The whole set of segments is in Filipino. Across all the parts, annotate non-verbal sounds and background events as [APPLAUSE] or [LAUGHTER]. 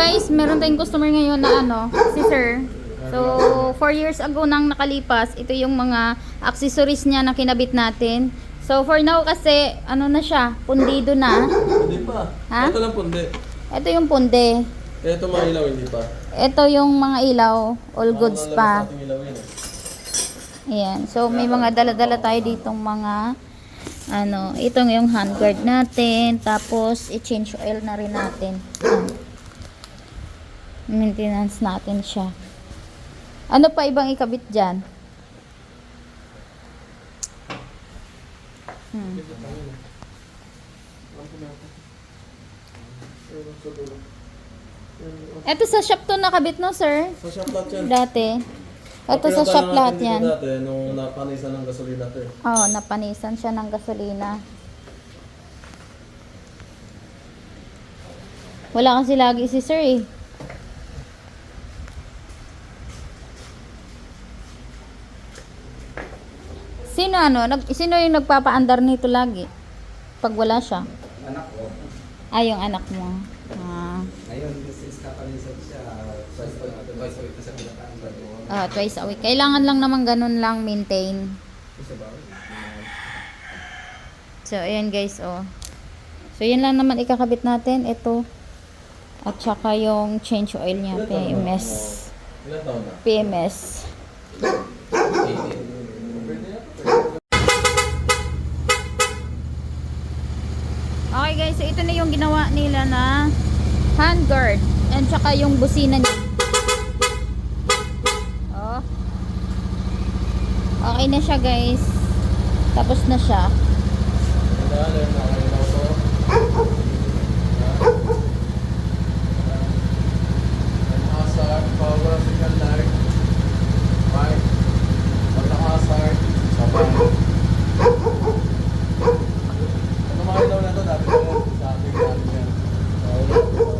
guys, meron tayong customer ngayon na ano, si Sir. So, 4 years ago nang nakalipas, ito yung mga accessories niya na kinabit natin. So, for now kasi, ano na siya, pundido na. Hindi pa. Ha? Ito lang pundi. Ito yung punde. Ito mga ilaw, hindi pa. Ito yung mga ilaw, all goods pa. eh. Ayan. So, may mga dala-dala tayo ditong mga ano, itong yung handguard natin. Tapos, i-change oil na rin natin. Ayan. Maintenance natin siya. Ano pa ibang ikabit dyan? Hmm. Ito sa shop to nakabit no, sir? Sa shop lot yan. Dati. Ito sa shop lahat yan. Dati, nung napanisan ng gasolina to eh. Oo, napanisan siya ng gasolina. Wala kasi lagi si sir eh. Sino ano? Nag, sino yung nagpapaandar nito lagi? Pag wala siya? Anak ko, Ah, yung anak mo. Ah, ngayon, since kapalisan siya, twice a week, twice a week na sa doon? ah, twice a week. Kailangan lang naman ganun lang maintain. So, ayan guys, oh. So, yan lang naman ikakabit natin. Ito. At saka yung change oil niya? PMS. PMS. Okay guys, so ito na yung ginawa nila na handguard. And saka yung busina niya. Oh. Okay na siya guys. Tapos na siya. Tandaan, yung mga ilaw to. Ang hazard, power, signal light. Right. Pag naka-hazard, sabay. Ano mga ilaw na to, dati ko yan. Sa ating dati yan. So,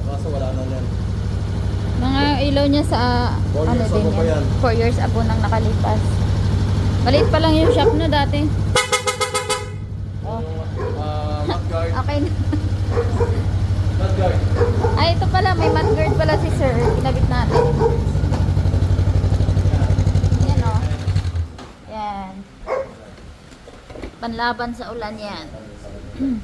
Kaso wala na yan. Mga ilaw niya sa Four ano din yan. yan. 4 years ago nang nakalipas. Maliit pa lang yung shop no dati. Oh. Ah, mudguard. [LAUGHS] Okay na. Ay, ito pala. May mudguard pala si sir. Kinabit natin. Yan o. Yan. Panlaban sa ulan yan. [CLEARS THROAT]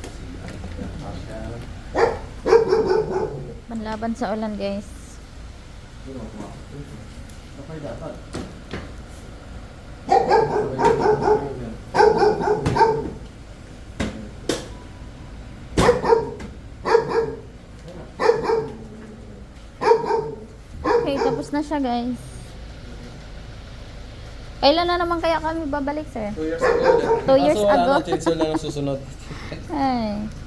Panlaban sa ulan guys. Okay, dapat. Okay, tapos na siya guys. Kailan na naman kaya kami babalik sir? Two years ago. Two years ago. na, change lang ang susunod. [LAUGHS] Ay.